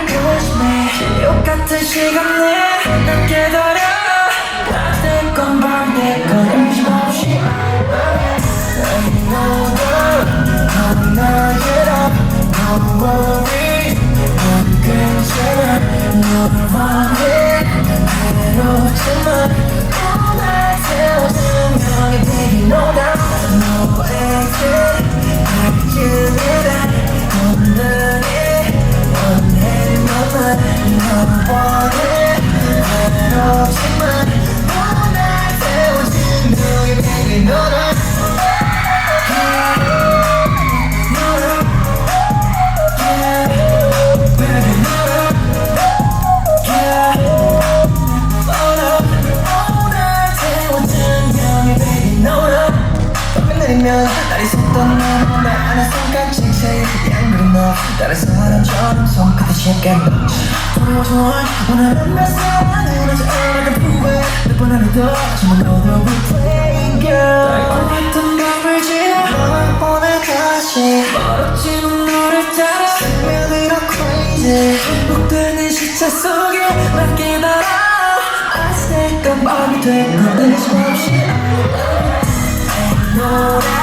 까지말 push me 지옥 같은 시간에 난 깨달아. 낮됐건 밤됐건 음심없이 I know that 넌 나에게라 Don't worry 넌 괜찮아 너를 원해 외롭지만 외롭지만 오늘 세워진 명예 baby doubt 날이 섰던 날 안에 손깍지 새에 그냥 그린 너 다른 사람처럼 손끝에 시간 좋아 좋아 오늘은 몇 어려운 몇번 하려도 정말 너도 replaying girl. 달콤했던 밤을 지나 너와 오늘 다시 멀어지는 너를 따라 스며들어 crazy. 반복되는 시차 속에 난 깨달아. I say 깜빡이 되고 의심없이. 너라 만나게